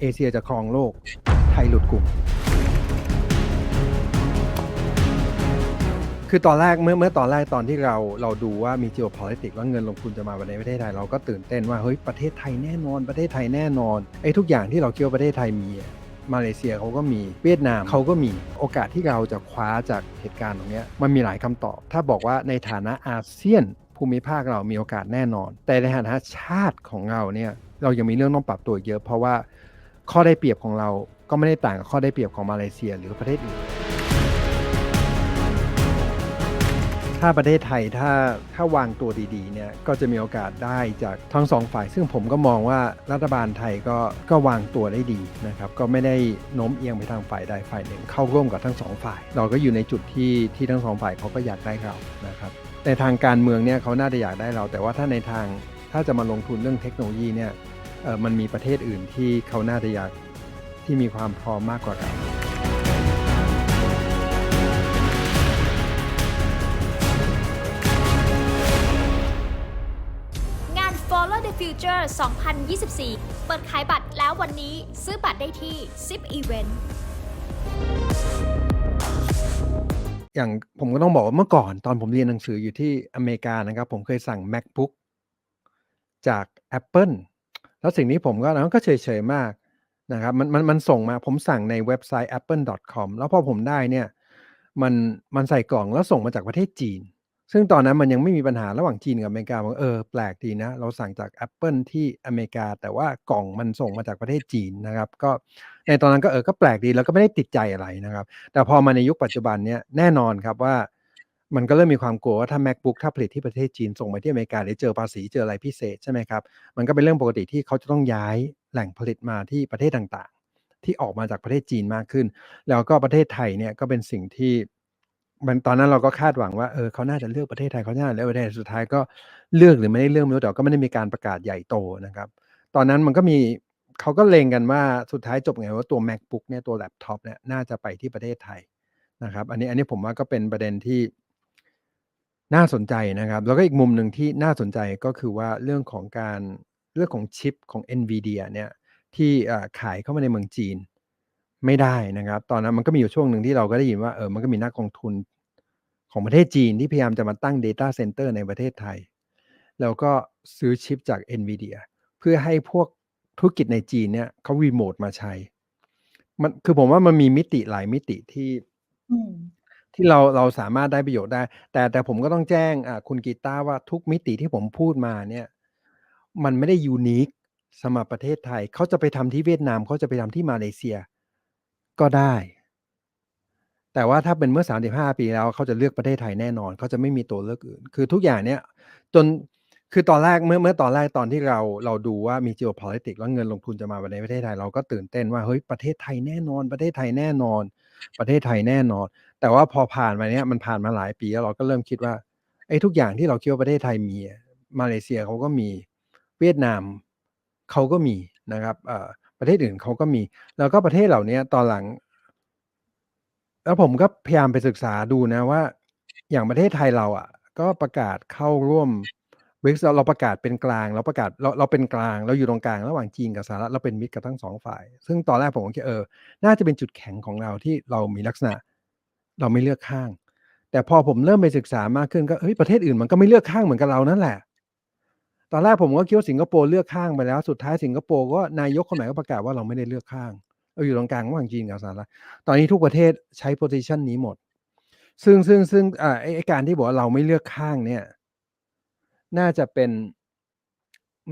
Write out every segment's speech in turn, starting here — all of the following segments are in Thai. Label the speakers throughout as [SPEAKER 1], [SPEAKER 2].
[SPEAKER 1] เอเชียจะครองโลก ไทยหลุดกลุ่ม คือตอนแรกเมื่อเมื่อตอนแรกตอนที่เราเราดูว่ามี geopolitics ว่าเงินลงทุนจะมาในประเทศไทยเราก็ตื่นเต้นว่าเฮ้ยประเทศไทยแน่นอน ประเทศไทยแน่นอนไอ้ทุกอย่างที่เราคิดว่าประเทศไทยมีมาเลเซียเขาก็มีเวียดนามเขาก็มีโอกาสที่เราจะคว้าจากเหตุการณ์ตรงนี้มันมีหลายคำตอบ ถ้าบอกว่าในฐานะอาเซียนภูมิภาคเรามีโอกาสแน่นอน แต่ในฐานะชาติของเราเนี่ยเรายังมีเรื่องต้องปรับตัวเยอะเพราะว่า ข้อได้เปรียบของเราก็ไม่ได้ต่างกับข้อได้เปรียบของมาเลเซียหรือประเทศอื่น ถ้าประเทศไทยถ้าถ้าวางตัวดีๆเนี่ยก็จะมีโอกาสได้จากทั้งสองฝ่าย ซึ่งผมก็มองว่ารัฐบาลไทยก็ก็วางตัวได้ดีนะครับก็ไม่ได้โน้มเอียงไปทางฝ่ายใดฝ่ายหนึ่ง เข้าร่วมกับทั้งสองฝ่าย เราก็อยู่ในจุดที่ที่ทั้งสองฝ่ายเขาก็อยากได้เรานะครับในทางการเมืองเนี่ยเขาน่าจะอยากได้เรา แต่ว่าถ้าในทางถ้าจะมาลงทุนเรื่องเทคโนโลยีเนี่ย มันมีประเทศอื่นที่เขาน่าจะอยากที่มีความพร้อมมากกว่าเรา
[SPEAKER 2] งาน Follow the Future 2024 เปิดขายบัตรแล้ววันนี้ซื้อบัตรได้ที่10 Event
[SPEAKER 1] อย่างผมก็ต้องบอกว่าเมื่อก่อนตอนผมเรียนหนังสืออยู่ที่อเมริกานะครับ ผมเคยสั่ง MacBook จาก Apple แล้วสิ่งนี้ผมก็แล้วก็เฉยๆมากนะครับมันมันมันส่งมาผมสั่งในเว็บไซต์ apple.com แล้วพอผมได้เนี่ยมันมันใส่กล่องแล้วส่งมาจากประเทศจีน ซึ่งตอนนั้นมันยังไม่มีปัญหาระหว่างจีนกับอเมริกาผมก็เออแปลกดีนะ เราสั่งจาก Apple ที่อเมริกา แต่ว่ากล่องมันส่งมาจากประเทศจีนนะครับ ก็ในตอนนั้นก็เออก็แปลกดีแล้วก็ไม่ได้ติดใจอะไรนะครับ แต่พอมาในยุคปัจจุบันเนี่ยแน่นอนครับว่า มันก็เริ่มมีความกลัวว่าถ้า macbook ถ้าผลิตที่ประเทศจีนส่งไปที่อเมริกาเดี๋ยวเจอภาษีเจออะไรพิเศษใช่ไหมครับมันก็เป็นเรื่องปกติที่เขาจะต้องย้ายแหล่งผลิตมาที่ประเทศต่างๆ ที่ออกมาจากประเทศจีนมากขึ้น แล้วก็ประเทศไทยเนี่ยก็เป็นสิ่งที่มันตอนนั้นเราก็คาดหวังว่าเออเขาน่าจะเลือกประเทศไทยเขาน่าจะเลือกประเทศสุดท้ายก็เลือกหรือไม่ได้เลือกไม่รู้แต่ก็ไม่ได้มีการประกาศใหญ่โตนะครับ ตอนนั้นมันก็มีเขาก็เลงกันว่าสุดท้ายจบไงว่าตัว macbook เนี่ยตัวแล็ปท็อปเนี่ยน่าจะไปที่ประเทศไทยนะครับ อันนี้อันนี้ผมว่าก็เป็นประเด็นที่ น่าสนใจนะครับ แล้วก็อีกมุมหนึ่งที่น่าสนใจก็คือว่าเรื่องของการเรื่องของชิปของ NVIDIA เนี่ยที่ขายเข้ามาในเมืองจีนไม่ได้นะครับ ตอนนั้นมันก็มีอยู่ช่วงหนึ่งที่เราก็ได้ยินว่าเออมันก็มีนักลงทุนของประเทศจีนที่พยายามจะมาตั้ง Data Center ในประเทศไทย แล้วก็ซื้อชิปจาก NVIDIA เพื่อให้พวกธุรกิจในจีนเนี่ยเขารีโมทมาใช้ มันคือผมว่ามันมีมิติหลายมิติที่ ที่เรา เราสามารถได้ประโยชน์ได้ แต่ แต่ผมก็ต้องแจ้ง อ่า คุณกีตาร์ว่า ทุกมิติที่ผมพูดมาเนี่ย มันไม่ได้ยูนิคสำหรับประเทศไทย เขาจะไปทำที่เวียดนาม เขาจะไปทำที่มาเลเซียก็ได้ แต่ว่าถ้าเป็นเมื่อ 35 ปีแล้ว เขาจะเลือกประเทศไทยแน่นอน เขาจะไม่มีตัวเลือกอื่น คือทุกอย่างเนี่ย จน คือตอนแรก เมื่อ เมื่อตอนแรก ตอนที่เรา เราดูว่ามี geopolitics แล้วเงินลงทุนจะมาในประเทศไทย เราก็ตื่นเต้นว่า เฮ้ย ประเทศไทยแน่นอน ประเทศไทยแน่นอน ประเทศไทยแน่นอน แต่ว่าพอผ่านมาเนี้ยมันผ่านมาหลายปีแล้วเราก็เริ่มคิดว่าไอ้ทุกอย่างที่เราคิดว่าประเทศไทยมี มาเลเซียเขาก็มีเวียดนามเขาก็มีนะครับเอ่อประเทศอื่นเขาก็มี แล้วก็ประเทศเหล่านี้ตอนหลัง แล้วผมก็พยายามไปศึกษาดูนะว่า อย่างประเทศไทยเราอะ ก็ประกาศเข้าร่วม BRICS เราเราประกาศเป็นกลางเราประกาศเราเราเป็นกลางเราอยู่ตรงกลางระหว่างจีนกับสหรัฐเราเป็นมิตรกับทั้งสองฝ่าย ซึ่งตอนแรกผมก็คิดเออ น่าจะเป็นจุดแข็งของเราที่เรามีลักษณะ เราไม่เลือกข้าง แต่พอผมเริ่มไปศึกษามากขึ้นก็เฮ้ยประเทศอื่นมันก็ไม่เลือกข้างเหมือนกับเรานั่นแหละ ตอนแรกผมก็คิดว่าสิงคโปร์เลือกข้างไปแล้ว สุดท้ายสิงคโปร์ก็นายกคนใหม่ก็ประกาศว่าเราไม่ได้เลือกข้างเราอยู่ตรงกลางระหว่างจีนกับสหรัฐตอนนี้ทุกประเทศใช้ position นี้หมด ซึ่งซึ่งซึ่งอ่าไอ้การที่บอกว่าเราไม่เลือกข้างเนี่ย น่าจะเป็น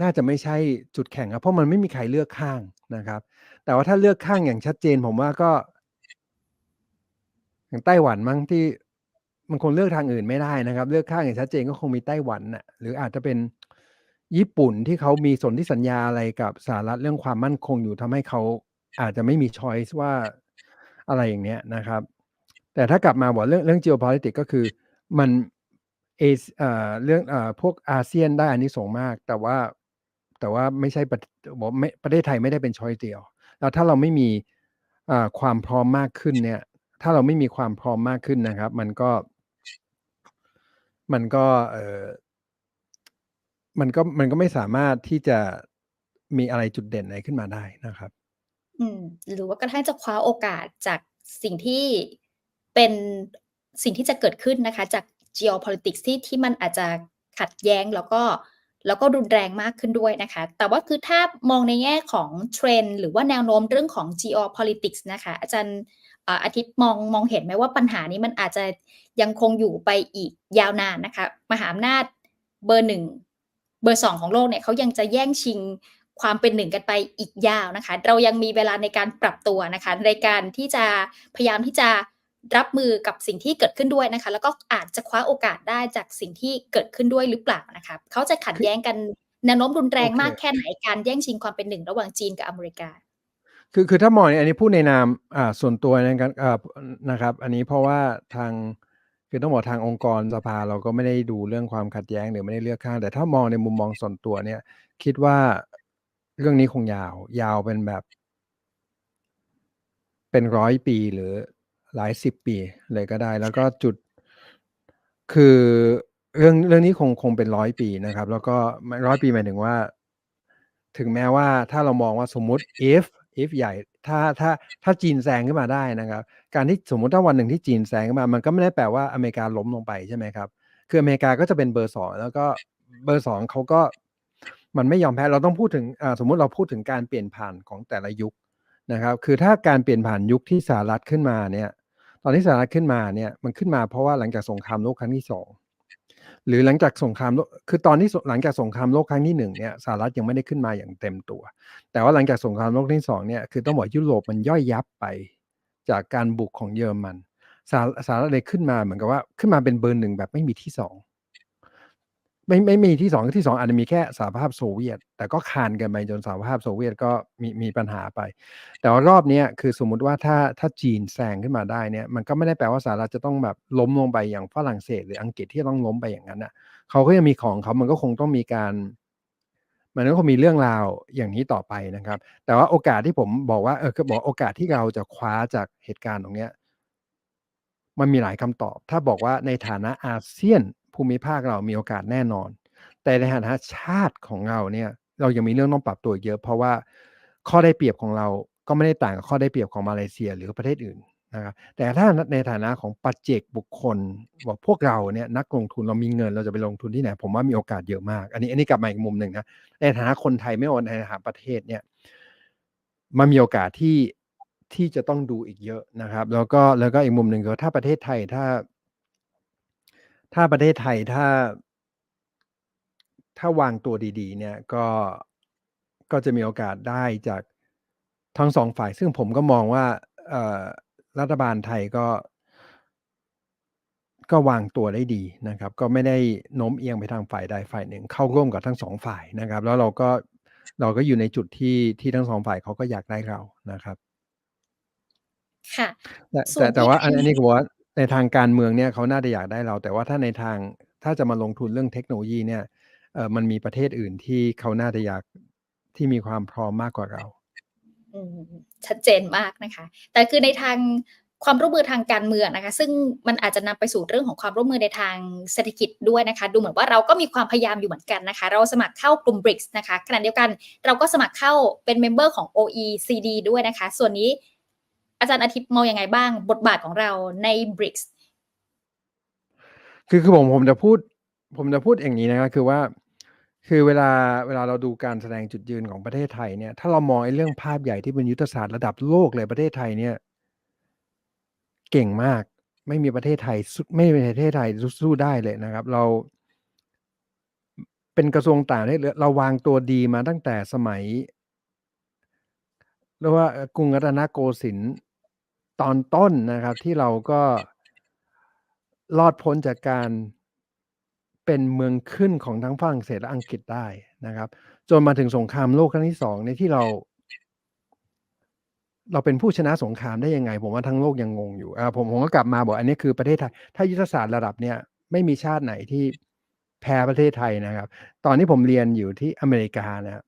[SPEAKER 1] น่าจะไม่ใช่จุดแข็งครับเพราะมันไม่มีใครเลือกข้างนะครับ แต่ว่าถ้าเลือกข้างอย่างชัดเจน ผมว่าก็ อย่างไต้หวันมั้งที่มันคงเลือกทางอื่นไม่ได้นะครับ เลือกข้างอย่างชัดเจนก็คงมีไต้หวันน่ะหรืออาจจะเป็นญี่ปุ่นที่เขามีสนธิสัญญาอะไรกับสหรัฐเรื่องความมั่นคงอยู่ทำให้เขาอาจจะไม่มีช้อยส์ว่าอะไรอย่างเนี้ยนะครับ แต่ถ้ากลับมาบอกเรื่องเรื่อง geopolitics ก็คือมันเอเอเรื่องเอ่อพวกอาเซียนได้อันนี้ส่งมาก แต่ว่าแต่ว่าไม่ใช่ประบอกไม่ประเทศไทยไม่ได้เป็นช้อยเดียว แล้วถ้าเราไม่มีอ่าความพร้อมมากขึ้นเนี่ย ถ้าเราไม่มีความพร้อมมากขึ้นนะครับ มันก็ มันก็เออมันก็มันก็ไม่สามารถที่จะมีอะไรจุดเด่นอะไรขึ้นมาได้นะครับ
[SPEAKER 3] อืม หรือว่ากระทั่งจะคว้าโอกาสจากสิ่งที่เป็นสิ่งที่จะเกิดขึ้นนะคะ จาก geopolitics ที่ที่มันอาจจะขัดแย้งแล้วก็แล้วก็รุนแรงมากขึ้นด้วยนะคะ แต่ว่าคือถ้ามองในแง่ของ trend หรือว่าแนวโน้มเรื่องของ geopolitics นะคะ อาจารย์ อาทิตย์มองมองเห็นไหมว่าปัญหานี้มันอาจจะยังคงอยู่ไปอีกยาวนานนะคะ มหาอำนาจเบอร์1เบอร์2ของโลกเนี่ยเขายังจะแย่งชิงความเป็น1กันไปอีกยาวนะคะ เรายังมีเวลาในการปรับตัวนะคะ ในการที่จะพยายามที่จะรับมือกับสิ่งที่เกิดขึ้นด้วยนะคะ แล้วก็อาจจะคว้าโอกาสได้จากสิ่งที่เกิดขึ้นด้วยหรือเปล่านะคะเขาจะขัดแย้งกันแนวโน้มรุนแร
[SPEAKER 1] ง
[SPEAKER 3] มากแค่ไหนการแย่งชิงความเป็น1ระหว่างจีนกับอเมริกา?
[SPEAKER 1] คือคือถ้ามองเนี่ยอันนี้พูดในนามอ่าส่วนตัวนการอ่านะครับ อันนี้เพราะว่าทางคือต้องบอกทางองค์กรสภาเราก็ไม่ได้ดูเรื่องความขัดแย้งหรือไม่ได้เลือกข้าง แต่ถ้ามองในมุมมองส่วนตัวเนี่ย คิดว่าเรื่องนี้คงยาว ยาวเป็นแบบ เป็น100ปีหรือหลายสิบปีเลยก็ได้ แล้วก็จุดคือเรื่องเรื่องนี้คงคงเป็น100ปีนะครับ แล้วก็ไม่100ปีหมายถึงว่า ถึงแม้ว่าถ้าเรามองว่าสมมุติ if if ใหญ่ถ้าถ้าถ้าจีนแซงขึ้นมาได้นะครับ การที่สมมุติถ้าวันหนึ่งที่จีนแซงขึ้นมา มันก็ไม่ได้แปลว่าอเมริกาล้มลงไปใช่ไหมครับ คืออเมริกาก็จะเป็นเบอร์2แล้วก็เบอร์2เขาก็มันไม่ยอมแพ้เราต้องพูดถึงสมมุติเราพูดถึงการเปลี่ยนผ่านของแต่ละยุคนะครับ คือถ้าการเปลี่ยนผ่านยุคที่สหรัฐขึ้นมาเนี่ย ตอนที่สหรัฐขึ้นมาเนี่ยมันขึ้นมาเพราะว่าหลังจากสงครามโลกครั้งที่2 หรือหลังจากสงครามโลกคือตอนที่หลังจากสงครามโลกครั้งที่หนึ่งเนี่ยสหรัฐยังไม่ได้ขึ้นมาอย่างเต็มตัว แต่ว่าหลังจากสงครามโลกที่สองเนี่ยคือต้องบอกยุโรปมันย่อยยับไปจากการบุกของเยอรมันสหรัฐเลยขึ้นมาเหมือนกับว่าขึ้นมาเป็นเบอร์หนึ่งแบบไม่มีที่สอง ไม่ไม่มีที่2ที่2องอาจจะมีแค่สหภาพโซเวียต แต่ก็คานกันไปจนสหภาพโซเวียตก็มีมีปัญหาไป แต่ว่ารอบนี้คือสมมุติว่าถ้าถ้าจีนแซงขึ้นมาได้เนี่ยมันก็ไม่ได้แปลว่าสหรัฐจะต้องแบบล้มลงไปอย่างฝรั่งเศส หรืออังกฤษที่ต้องล้มไปอย่างนั้นน่ะเขาก็ยังมีของเขามันก็คงต้องมีการมันก็คงมีเรื่องราวอย่างนี้ต่อไปนะครับ แต่ว่าโอกาสที่ผมบอกว่าเออก็บอกโอกาสที่เราจะคว้าจากเหตุการณ์ตรงเนี้ยมันมีหลายคำตอบ ถ้าบอกว่าในฐานะอาเซียน ภูมิภาคเรามีโอกาสแน่นอน แต่ในฐานะชาติของเราเนี่ยเรายังมีเรื่องต้องปรับตัวเยอะ เพราะว่าข้อได้เปรียบของเราก็ไม่ได้ต่างกับข้อได้เปรียบของมาเลเซียหรือประเทศอื่นนะครับแต่ถ้าในฐานะของปัจเจกบุคคลบอกพวกเราเนี่ยนักลงทุนเรามีเงินเราจะไปลงทุนที่ไหน ผมว่ามีโอกาสเยอะมาก อันนี้อันนี้กลับมาอีกมุมหนึ่งนะในฐานะคนไทยไม่ว่าในฐานะประเทศเนี่ยมันมีโอกาสที่ที่จะต้องดูอีกเยอะนะครับ แล้วก็แล้วก็อีกมุมหนึ่งคือถ้าประเทศไทยถ้า ถ้าประเทศไทย ถ้า ถ้าวางตัวดี ๆ เนี่ย ก็ ก็จะมีโอกาสได้จากทั้ง2ฝ่าย ซึ่งผมก็มองว่า เอ่อ รัฐบาลไทยก็ ก็วางตัวได้ดีนะครับ ก็ไม่ได้โน้มเอียงไปทางฝ่ายใดฝ่ายหนึ่ง เข้าร่วมกับทั้ง2ฝ่ายนะครับ แล้วเราก็ เราก็อยู่ในจุดที่ ที่ทั้ง2ฝ่ายเขาก็อยากได้เรานะครับ
[SPEAKER 3] ค่ะ
[SPEAKER 1] แต่
[SPEAKER 3] ส่
[SPEAKER 1] แต่
[SPEAKER 3] วน
[SPEAKER 1] แต่
[SPEAKER 3] ที่
[SPEAKER 1] ว่า
[SPEAKER 3] ท
[SPEAKER 1] อันอันนี้ผมว่า ในทางการเมืองเนี่ยเขาน่าจะอยากได้เรา แต่ว่าถ้าในทางถ้าจะมาลงทุนเรื่องเทคโนโลยีเนี่ยเออมันมีประเทศอื่นที่เขาน่าจะอยากที่มีความพร้อมมากกว่าเรา
[SPEAKER 3] ชัดเจนมากนะคะ แต่คือในทางความร่วมมือทางการเมืองนะคะ ซึ่งมันอาจจะนำไปสู่เรื่องของความร่วมมือในทางเศรษฐกิจด้วยนะคะ ดูเหมือนว่าเราก็มีความพยายามอยู่เหมือนกันนะคะ เราสมัครเข้ากลุ่ม BRICS นะคะขณะเดียวกันเราก็สมัครเข้าเป็นเมมเบอร์ของ OECD ด้วยนะคะ ส่วนนี้ อาจารย์อาทิตย์มองยังไงบ้าง บทบาทของเราใน BRICS?
[SPEAKER 1] คือคือผมผมจะพูด ผมจะพูดอย่างงี้นะครับคือว่าคือเวลาเวลาเราดูการแสดงจุดยืนของประเทศไทยเนี่ย ถ้าเรามองไอ้เรื่องภาพใหญ่ที่เป็นยุทธศาสตร์ระดับโลกเลยประเทศไทยเนี่ย เก่งมาก ไม่มีประเทศไทยไม่มีประเทศไทยสสู้ได้เลยนะครับ เรา เป็นกระทรวงต่างประเทศเราวางตัวดีมาตั้งแต่สมัยเรียกว่ากรุงรัตนโกสินทร์ ตอนต้นนะครับ ที่เราก็รอดพ้นจากการเป็นเมืองขึ้นของทั้งฝรั่งเศสและอังกฤษได้นะครับ จนมาถึงสงครามโลกครั้งที่2เนี่ยที่เรา เราเป็นผู้ชนะสงครามได้ยังไง ผมว่าทั้งโลกยังงงอยู่อ่าผมผมก็กลับมาบอกอันนี้คือประเทศไทย ถ้ายุทธศาสตร์ระดับเนี้ยไม่มีชาติไหนที่แพ้ประเทศไทยนะครับ ตอนที่ผมเรียนอยู่ที่อเมริกานะ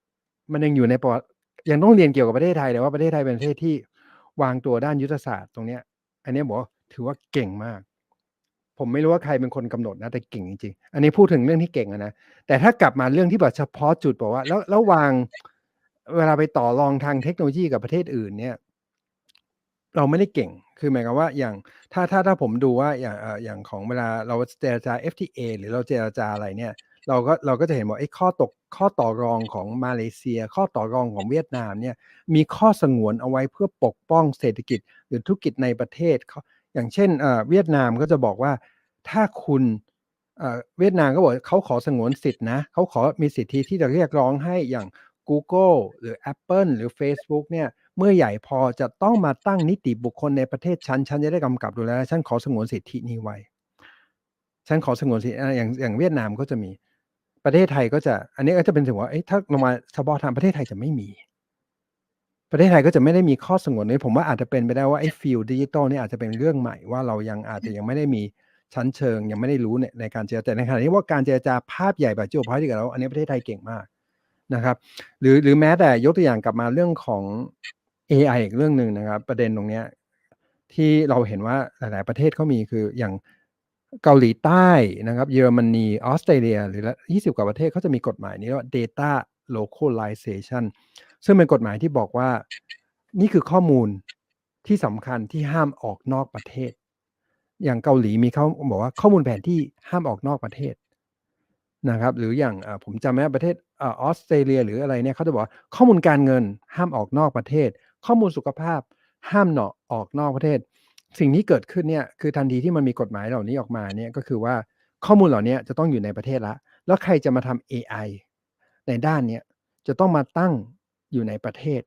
[SPEAKER 1] มันยังอยู่ในประวัติยังต้องเรียนเกี่ยวกับประเทศไทยเลยว่าประเทศไทยเป็นประเทศที่ วางตัวด้านยุทธศาสตร์ตรงเนี้ย อันนี้บอกว่าถือว่าเก่งมาก ผมไม่รู้ว่าใครเป็นคนกำหนดนะแต่เก่งจริงๆอันนี้พูดถึงเรื่องที่เก่งนะแต่ถ้ากลับมาเรื่องที่แบบเฉพาะจุดบอกว่า แล้วแล้ววางเวลาไปต่อรองทางเทคโนโลยีกับประเทศอื่นเนี่ย เราไม่ได้เก่ง คือหมายความว่าอย่างถ้าถ้าถ้าผมดูว่าอย่างอย่างของเวลาเราเจรจา FTA หรือเราเจรจาอะไรเนี่ย เราก็เราก็จะเห็นว่าไอ้ข้อตกข้อต่อรองของมาเลเซีย ข้อต่อรองของเวียดนามเนี่ยมีข้อสงวนเอาไว้เพื่อปกป้องเศรษฐกิจหรือธุรกิจในประเทศ อย่างเช่นเวียดนามก็จะบอกว่าถ้าคุณเวียดนามก็บอกเขาขอสงวนสิทธินะเขาขอมีสิทธิที่จะเรียกร้องให้อย่าง Google หรือ Apple หรือ Facebook เนี่ยเมื่อใหญ่พอจะต้องมาตั้งนิติบุคคลในประเทศฉัน ฉันจะได้กำกับดูแลฉันขอสงวนสิทธินี้ไว้ ฉันขอสงวนสิทธิอย่างอย่างเวียดนามก็จะมี ประเทศไทยก็จะ อันนี้ก็จะเป็นถึงว่าเอ๊ะถ้าลงมาเฉพาะทางประเทศไทยจะไม่มี ประเทศไทยก็จะไม่ได้มีข้อสงวนนี้ผมว่าอาจจะเป็นไปได้ว่าไอ้ฟิลดิจิตอลนี่อาจจะเป็นเรื่องใหม่ว่าเรายังอาจจะยังไม่ได้มีชั้นเชิงยังไม่ได้รู้ในในการเจรจาแต่ในขณะที่ว่าการเจรจาภาพใหญ่แบบจิโอพอยต์กับเราอันนี้ประเทศไทยเก่งมากนะครับ หรือหรือแม้แต่ยกตัวอย่างกลับมาเรื่องของ AI อีกเรื่องหนึ่งนะครับ ประเด็นตรงเนี้ยที่เราเห็นว่าหลาย ๆ ประเทศเขามีคืออย่าง เกาหลีใต้นะครับ เยอรมนีออสเตรเลีย หรือละ20 กว่าประเทศเขาจะมีกฎหมายนี้ว่า data localization ซึ่งเป็นกฎหมายที่บอกว่า นี่คือข้อมูลที่สำคัญที่ห้ามออกนอกประเทศ อย่างเกาหลีมีเขาบอกว่าข้อมูลแผนที่ห้ามออกนอกประเทศนะครับ หรืออย่างผมจำไม่ได้ประเทศอออสเตรเลีย หรืออะไรเนี่ยเขาจะบอกว่าข้อมูลการเงินห้ามออกนอกประเทศ ข้อมูลสุขภาพห้ามเนาะออกนอกประเทศ สิ่งที่เกิดขึ้นเนี่ยคือทันทีที่มันมีกฎหมายเหล่านี้ออกมาเนี่ยก็คือว่าข้อมูลเหล่านี้จะต้องอยู่ในประเทศละ แล้วใครจะมาทำ AI ในด้านเนี้ยจะต้องมาตั้งอยู่ในประเทศ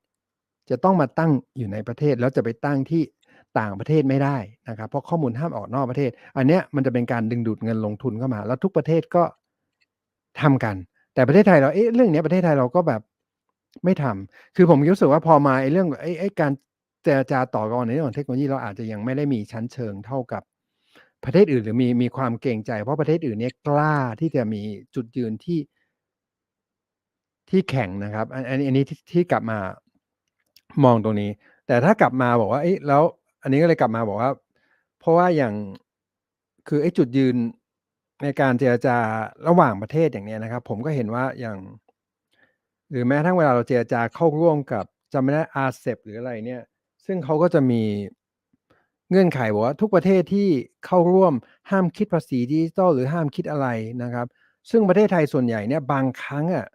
[SPEAKER 1] จะต้องมาตั้งอยู่ในประเทศ แล้วจะไปตั้งที่ต่างประเทศไม่ได้นะครับ เพราะข้อมูลห้ามออกนอกประเทศ อันเนี้ยมันจะเป็นการดึงดูดเงินลงทุนเข้ามา แล้วทุกประเทศก็ทำกัน แต่ประเทศไทยเราเอ๊ะเรื่องเนี้ยประเทศไทยเราก็แบบไม่ทำคือผมรู้สึกว่าพอมาไอ้เรื่องไอ้ไอ้การ เจรจาต่อรองในเรื่องของเทคโนโลยีเราอาจจะยังไม่ได้มีชั้นเชิงเท่ากับประเทศอื่น หรือมีมีความเกรงใจ เพราะประเทศอื่นเนี่ยกล้าที่จะมีจุดยืนที่ที่แข็งนะครับ อันอันนี้อันนี้ที่ที่กลับมามองตรงนี้ แต่ถ้ากลับมาบอกว่าเอ๊ะแล้ว อันนี้ก็เลยกลับมาบอกว่า เพราะว่าอย่างคือไอ้จุดยืนในการเจรจาระหว่างประเทศอย่างเนี้ยนะครับ ผมก็เห็นว่าอย่าง หรือแม้ทั่งเวลาเราเจรจาเข้าร่วมกับจำไม่ได้ RCEP หรืออะไรเนี่ย ซึ่งเขาก็จะมีเงื่อนไขบอกว่าทุกประเทศที่เข้าร่วมห้ามคิดภาษีดิจิทัลหรือห้ามคิดอะไรนะครับ ซึ่งประเทศไทยส่วนใหญ่เนี่ยบางครั้งอะ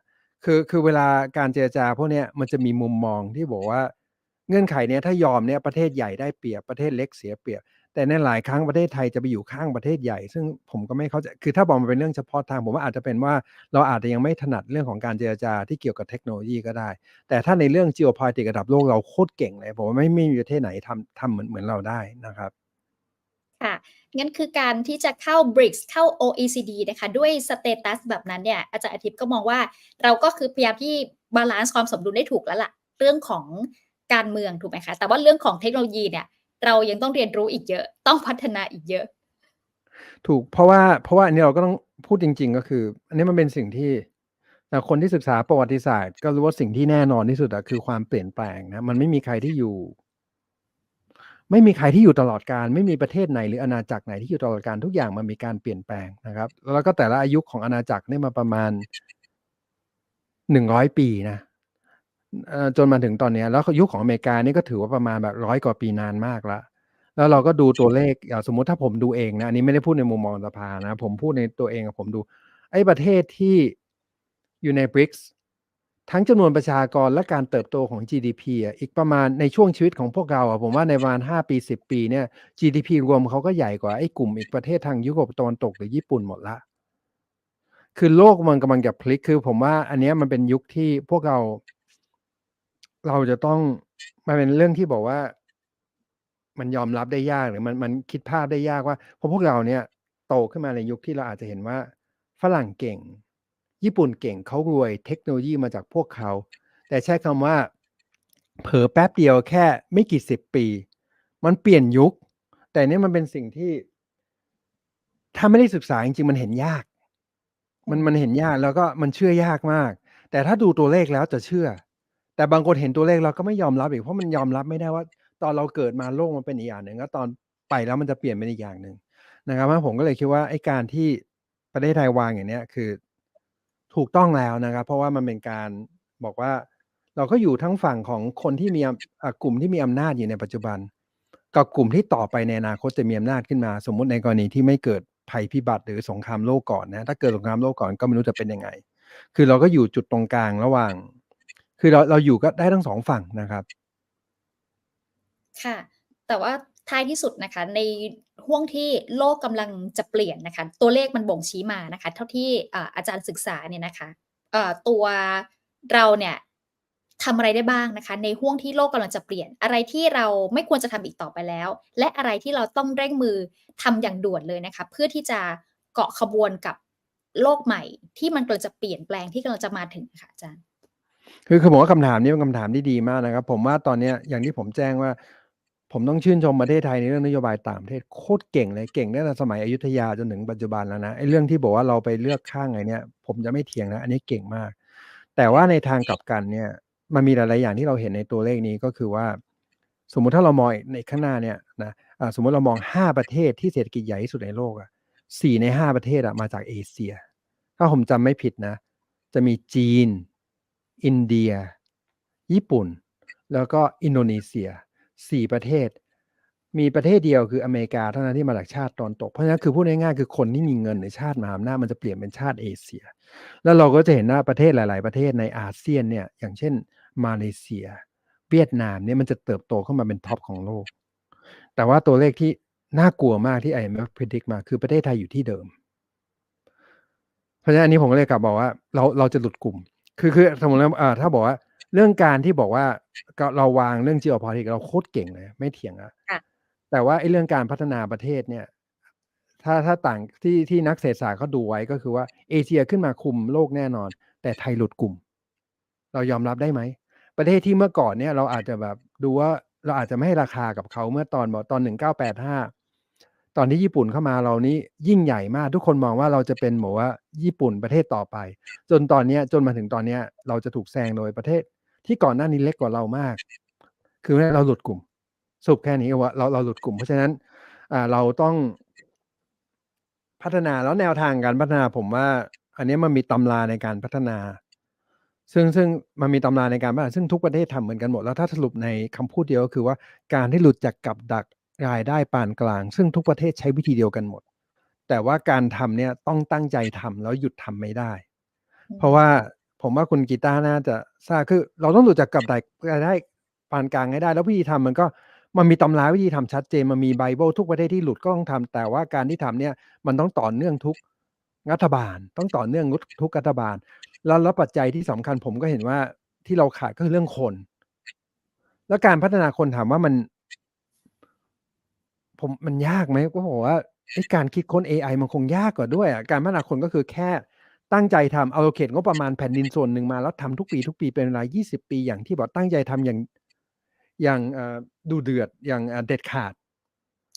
[SPEAKER 1] คือคือเวลาการเจรจาพวกเนี้ยมันจะมีมุมมองที่บอกว่าเงื่อนไขเนี้ยถ้ายอมเนี่ยประเทศใหญ่ได้เปรียบประเทศเล็กเสียเปรียบ แต่ในหลายครั้งประเทศไทยจะไปอยู่ข้างประเทศใหญ่ ซึ่งผมก็ไม่เข้าใจคือถ้าบอกมันเป็นเรื่องเฉพาะทางผมว่าอาจจะเป็นว่าเราอาจจะยังไม่ถนัดเรื่องของการเจรจาที่เกี่ยวกับเทคโนโลยีก็ได้ แต่ถ้าในเรื่อง geopolitics ระดับโลกเราโคตรเก่งเลยผมว่าไม่ไม่มีประเทศไหนทำทำเหมือนเหมือนเราได้นะครับ
[SPEAKER 3] ค่ะงั้นคือการที่จะเข้า BRICS เข้า OECD นะคะ ด้วยสเตตัสแบบนั้นเนี่ยอาจารย์อาทิตย์ก็มองว่าเราก็คือพยายามที่บาลานซ์ความสมดุลได้ถูกแล้วล่ะ เรื่องของการเมืองถูกไหมคะ แต่ว่าเรื่องของเทคโนโลยีเนี่ย เรายังต้องเรียนรู้อีกเยอะ ต้องพัฒนาอีกเยอะ
[SPEAKER 1] ถูกเพราะว่าเพราะว่าอันนี้เราก็ต้องพูดจริง ๆ ก็คือ อันนี้มันเป็นสิ่งที่แต่คนที่ศึกษาประวัติศาสตร์ ก็รู้ว่าสิ่งที่แน่นอนที่สุดอะคือความเปลี่ยนแปลงนะมันไม่มีใครที่อยู่ ไม่มีใครที่อยู่ตลอดการ ไม่มีประเทศไหนหรืออาณาจักรไหนที่อยู่ตลอดการทุกอย่างมันมีการเปลี่ยนแปลงนะครับ แล้วก็แต่ละอายุของอาณาจักรเนี่ยมาประมาณหนึ่งร้อยปีนะ จนมาถึงตอนนี้แล้วยุคของอเมริกานี่ก็ถือว่าประมาณแบบร้อยกว่าปีนานมากแล้วแล้วเราก็ดูตัวเลขอย่างสมมุติถ้าผมดูเองนะอันนี้ไม่ได้พูดในมุมมองสภานะ ผมพูดในตัวเองอะผมดู ไอ้ประเทศที่อยู่ใน BRICS ทั้งจำนวนประชากรและการเติบโตของ GDP อะอีกประมาณในช่วงชีวิตของพวกเราอะผมว่าในประมาณ 5 ปี 10 ปีเนี่ย GDP รวมเขาก็ใหญ่กว่าไอ้กลุ่มอีกประเทศทางยุโรปตะวันตกหรือญี่ปุ่นหมดละ คือโลกมันกำลังจะพลิกคือผมว่าอันนี้มันเป็นยุคที่พวกเรา เราจะต้อง มันเป็นเรื่องที่บอกว่า มันยอมรับได้ยากหรือมันมันคิดภาพได้ยากว่าเพราะพวกเราเนี่ย โตขึ้นมาในยุคที่เราอาจจะเห็นว่า ฝรั่งเก่ง ญี่ปุ่นเก่งเขารวยเทคโนโลยีมาจากพวกเขา แต่ใช้คำว่า เผลอแป๊บเดียวแค่ไม่กี่สิบปี มันเปลี่ยนยุค แต่นี่มันเป็นสิ่งที่ ถ้าไม่ได้ศึกษาจริงๆมันเห็นยาก มันมันเห็นยากแล้วก็มันเชื่อยากมาก แต่ถ้าดูตัวเลขแล้วจะเชื่อ แต่บางคนเห็นตัวเลขเราก็ไม่ยอมรับอีกเพราะมันยอมรับไม่ได้ว่า ตอนเราเกิดมาโลกมันเป็นอีกอย่างหนึ่งแล้วตอนไปแล้วมันจะเปลี่ยนเป็นอีกอย่างหนึ่งนะครับผมก็เลยคิดว่าไอ้การที่ประเทศไทยวางอย่างเนี้ยคือถูกต้องแล้วนะครับ เพราะว่ามันเป็นการบอกว่าเราก็อยู่ทั้งฝั่งของคนที่มีกลุ่มที่มีอำนาจอยู่ในปัจจุบัน กับกลุ่มที่ต่อไปในอนาคตจะมีอำนาจขึ้นมา สมมุติในกรณีที่ไม่เกิดภัยพิบัติหรือสงครามโลกก่อนนะถ้าเกิดสงครามโลกก่อนก็ไม่รู้จะเป็นยังไง คือเราก็อยู่จุดตรงกลางระหว่าง คือเราเราอยู่ก็ได้ทั้งสองฝั่งนะครับ
[SPEAKER 3] ค่ะ แต่ว่าท้ายที่สุดนะคะ ในห่วงที่โลกกำลังจะเปลี่ยนนะคะ ตัวเลขมันบ่งชี้มานะคะ เท่าที่อาอาจารย์ศึกษาเนี่ยนะคะตัวเราเนี่ยทำอะไรได้บ้างนะคะ ในห่วงที่โลกกำลังจะเปลี่ยน อะไรที่เราไม่ควรจะทำอีกต่อไปแล้ว และอะไรที่เราต้องเร่งมือทำอย่างด่วนเลยนะคะ เพื่อที่จะเกาะขบวนกับโลกใหม่ที่มันกำลังจะเปลี่ยนแปลงที่กำลังจะมาถึงค่ะอาจารย์
[SPEAKER 1] คือคือผมว่าคำถามนี้เป็นคำถามที่ดีมากนะครับ ผมว่าตอนเนี้ยอย่างที่ผมแจ้งว่า ผมต้องชื่นชมประเทศไทยในเรื่องนโยบายต่างประเทศโคตรเก่งเลยเก่งตั้งแต่สมัยอยุธยาจนถึงปัจจุบันแล้วนะไอ้เรื่องที่บอกว่าเราไปเลือกข้างไงเนี่ย ผมจะไม่เถียงนะ อันนี้เก่งมาก แต่ว่าในทางกลับกันเนี่ย มันมีหลาย ๆ อย่างที่เราเห็นในตัวเลขนี้ก็คือว่า สมมุติถ้าเรามองในข้างหน้าเนี่ยนะสมมุติเรามองห้าประเทศที่เศรษฐกิจใหญ่ที่สุดในโลกอะสี่ในห้าประเทศอะมาจากเอเชีย ถ้าผมจำไม่ผิดนะ จะมีจีน อินเดีย ญี่ปุ่น แล้วก็อินโดนีเซียสี่ประเทศ มีประเทศเดียวคืออเมริกาเท่านั้นที่มาจากชาติตะวันตก เพราะฉะนั้นคือพูดง่ายๆคือคนที่มีเงินในชาติมหาอำนาจมันจะเปลี่ยนเป็นชาติเอเชีย แล้วเราก็จะเห็นว่าประเทศหลาย ๆ ประเทศในอาเซียนเนี่ยอย่างเช่น มาเลเซีย เวียดนามเนี่ยมันจะเติบโตขึ้นมาเป็นท็อปของโลก แต่ว่าตัวเลขที่น่ากลัวมากที่ IMF predict มาคือประเทศไทยอยู่ที่เดิม เพราะฉะนั้นอันนี้ผมก็เลยกลับบอกว่าเราเราจะหลุดกลุ่ม คือคือสมมติว่าอ่าถ้าบอกว่า เรื่องการที่บอกว่าก็เราวางเรื่อง geopolitics เราโคตรเก่งเลยไม่เถียงอะ
[SPEAKER 3] ค่ะ
[SPEAKER 1] แต่ว่าไอ้เรื่องการพัฒนาประเทศเนี่ย ถ้าถ้าต่างที่ที่นักเศรษฐศาสตร์เขาดูไว้ก็คือว่าเอเชียขึ้นมาคุมโลกแน่นอน แต่ไทยหลุดกลุ่ม เรายอมรับได้ไหม ประเทศที่เมื่อก่อนเนี่ย เราอาจจะแบบดูว่าเราอาจจะไม่ให้ราคากับเขาเมื่อตอนบอกตอนหนึ่งเก้าแปดห้า ตอนที่ญี่ปุ่นเข้ามาเรานี้ยิ่งใหญ่มาก ทุกคนมองว่าเราจะเป็นหมูว่าญี่ปุ่นประเทศต่อไป จนตอนนี้จนมาถึงตอนนี้เราจะถูกแซงโดยประเทศที่ก่อนหน้านี้เล็กกว่าเรามาก คือเราหลุดกลุ่มสรุปแค่นี้ว่าเราเราหลุดกลุ่ม เพราะฉะนั้นอ่าเราต้องพัฒนาแล้วแนวทางการพัฒนาผมว่า อันนี้มันมีตำราในการพัฒนา ซึ่งซึ่งมันมีตำราในการพัฒนาซึ่งทุกประเทศทำเหมือนกันหมดแล้วถ้าสรุปในคำพูดเดียวก็คือว่าการที่หลุดจากกับดัก รายได้ปานกลาง ซึ่งทุกประเทศใช้วิธีเดียวกันหมด แต่ว่าการทำเนี่ยต้องตั้งใจทำแล้วหยุดทำไม่ได้ เพราะว่าผมว่าคุณกีตาร์น่าจะทราบคือเราต้องหลุดจากกับดักรายได้ปานกลางให้ได้ แล้ววิธีทำมันก็มันมีตำราวิธีทำชัดเจนมันมีไบเบิลทุกประเทศที่หลุดก็ต้องทำแต่ว่าการที่ทำเนี่ยมันต้องต่อเนื่องทุกรัฐบาล ต้องต่อเนื่องทุกรัฐบาล แล้วแล้วปัจจัยที่สำคัญผมก็เห็นว่าที่เราขาดก็คือเรื่องคน แล้วการพัฒนาคนถามว่ามัน ผม มันยากไหม ก็บอกว่าไอ้การคิดค้น AI มันคงยากกว่าด้วยอะการพัฒนาคน ก็คือแค่ตั้งใจทำเอาเขตงบประมาณแผ่นดินส่วนหนึ่งมา แล้วทำทุกปี ทุกปีเป็นเวลา 20 ปี อย่างที่บอกตั้งใจทำอย่าง อย่าง เอ่อดูเดือด อย่างเอ่อเด็ดขาด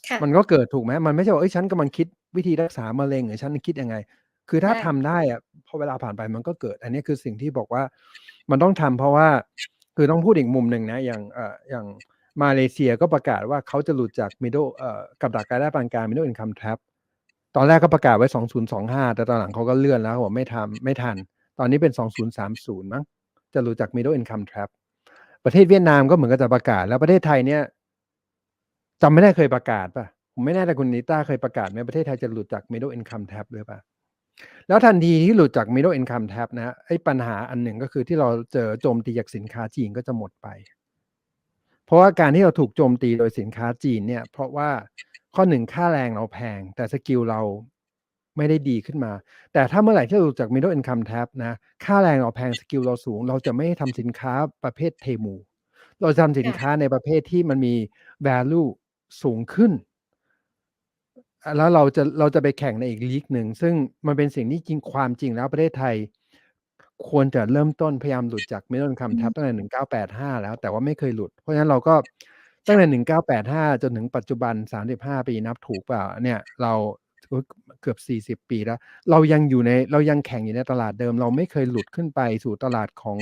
[SPEAKER 3] ค่ะ
[SPEAKER 1] มันก็เกิดถูกไหม มันไม่ใช่ว่าเอ้ย ฉันกำลังคิดวิธีรักษามะเร็ง หรือฉันคิดยังไง คือถ้า
[SPEAKER 3] ใช่
[SPEAKER 1] ทำได้อะ พอเวลาผ่านไปมันก็เกิด อันนี้คือสิ่งที่บอกว่า มันต้องทำ เพราะว่า คือต้องพูดอีกมุมหนึ่งนะ อย่าง เอ่อ อย่าง มาเลเซียก็ประกาศว่าเขาจะหลุดจาก middle เอ่อกับดักรายได้ปานกลาง middle income trap ตอนแรกก็ประกาศไว้ 2025 แต่ตอนหลังเขาก็เลื่อนแล้วบอกไม่ทำไม่ทัน ตอนนี้เป็น 2030 มั้งจะหลุดจาก middle income trap ประเทศเวียดนามก็เหมือนกับจะประกาศ แล้วประเทศไทยเนี่ยจำไม่ได้เคยประกาศป่ะ ผมไม่แน่ใจคุณนิต้าเคยประกาศไหมประเทศไทยจะหลุดจาก middle income trap หรือเปล่าแล้วทันทีที่หลุดจาก middle income trap นะไอ้ปัญหาอันหนึ่งก็คือที่เราเจอโจมตีจากสินค้าจีนก็จะหมดไป ราะว่าการที่เราถูกโจมตีโดยสินค้าจีนเนี่ยเพราะว่าข้อหนึ่งค่าแรงเราแพง แต่สกิลเราไม่ได้ดีขึ้นมา แต่ถ้าเมื่อไหร่ที่เราจาก middle income trap นะค่าแรงเราแพงสกิลเราสูง เราจะไม่ทำสินค้าประเภทเทมู เราจะทำสินค้าในประเภทที่มันมี value สูงขึ้น แล้วเราจะเราจะไปแข่งในอีกลีกหนึ่ง ซึ่งมันเป็นสิ่งที่จริงความจริงแล้วประเทศไทย ควรจะเริ่มต้นพยายามหลุดจาก middle income trap ตั้งแต่1985แล้วแต่ว่าไม่เคยหลุด เพราะฉะนั้นเราก็ตั้งแต่1985จนถึงปัจจุบัน35ปีนับถูกเปล่าเนี่ยเราเกือบ40ปีแล้ว เรายังอยู่ในเรายังแข่งอยู่ในตลาดเดิม เราไม่เคยหลุดขึ้นไปสู่ตลาดของ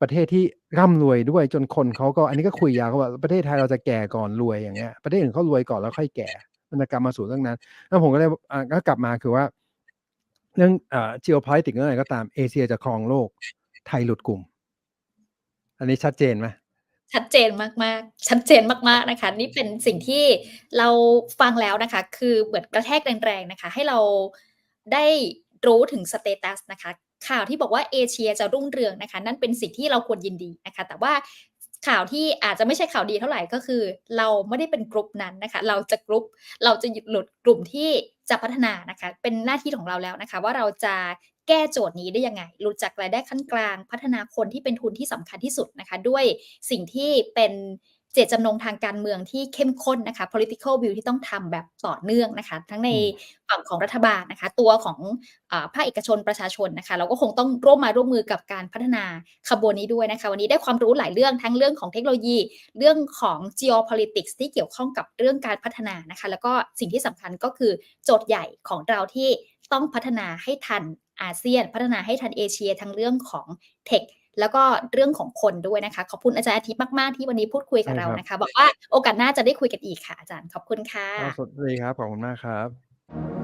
[SPEAKER 1] ประเทศที่ร่ำรวยด้วยจนคนเขาก็อันนี้ก็คุยยาวเขาว่าประเทศไทยเราจะแก่ก่อนรวยอย่างเงี้ยประเทศอื่นเขารวยก่อนแล้วค่อยแก่มันจะกลับมาสู่เรื่องนั้นแล้วผมก็เลยอ่าก็กลับมาคือว่า เรื่องเอ่อ geopolitics เรื่องอะไรก็ตามเอเชียจะครองโลก ไทยหลุดกลุ่ม อันนี้ชัดเจนไหม?
[SPEAKER 3] ชัดเจนมากๆ ชัดเจนมากๆนะคะ นี่เป็นสิ่งที่เราฟังแล้วนะคะ คือเหมือนกระแทกแรงๆนะคะ ให้เราได้รู้ถึงสเตตัสนะคะ ข่าวที่บอกว่าเอเชียจะรุ่งเรืองนะคะ นั่นเป็นสิ่งที่เราควรยินดีนะคะ แต่ว่าข่าวที่อาจจะไม่ใช่ข่าวดีเท่าไรก็คือ เราไม่ได้เป็นกลุ่มนั้นนะคะ เราจะกรุ๊ปเราจะหยุดหลุดกลุ่มที่ จะพัฒนานะคะ เป็นหน้าที่ของเราแล้วนะคะ ว่าเราจะแก้โจทย์นี้ได้ยังไงหลุดจากรายได้ขั้นกลาง พัฒนาคนที่เป็นทุนที่สำคัญที่สุดนะคะ ด้วยสิ่งที่เป็น เจตจำนงทางการเมืองที่เข้มข้นนะคะ political will ที่ต้องทำแบบต่อเนื่องนะคะ ทั้งใน
[SPEAKER 1] อืม
[SPEAKER 3] ฝั่งของรัฐบาลนะคะ ตัวของอ่าภาคเอกชนประชาชนนะคะ เราก็คงต้องร่วมไม้ร่วมมือกับการพัฒนาขบวนนี้ด้วยนะคะ วันนี้ได้ความรู้หลายเรื่องทั้งเรื่องของเทคโนโลยี เรื่องของ geopolitics ที่เกี่ยวข้องกับเรื่องการพัฒนานะคะ แล้วก็สิ่งที่สำคัญก็คือโจทย์ใหญ่ของเราที่ต้องพัฒนาให้ทันอาเซียน พัฒนาให้ทันเอเชียทั้งเรื่องของเทค แล้วก็เรื่องของคนด้วยนะคะ ขอบคุณอาจารย์อาทิตย์มาก ๆ ที่วันนี้พูดคุย
[SPEAKER 1] ใช่
[SPEAKER 3] กับเรา
[SPEAKER 1] ครับ
[SPEAKER 3] นะคะหวังว่าโอกาสหน้าจะได้คุยกันอีกค่ะอาจารย์ ขอบคุณค่
[SPEAKER 1] ครับะสวัสดีครับ ขอบคุณมากครับ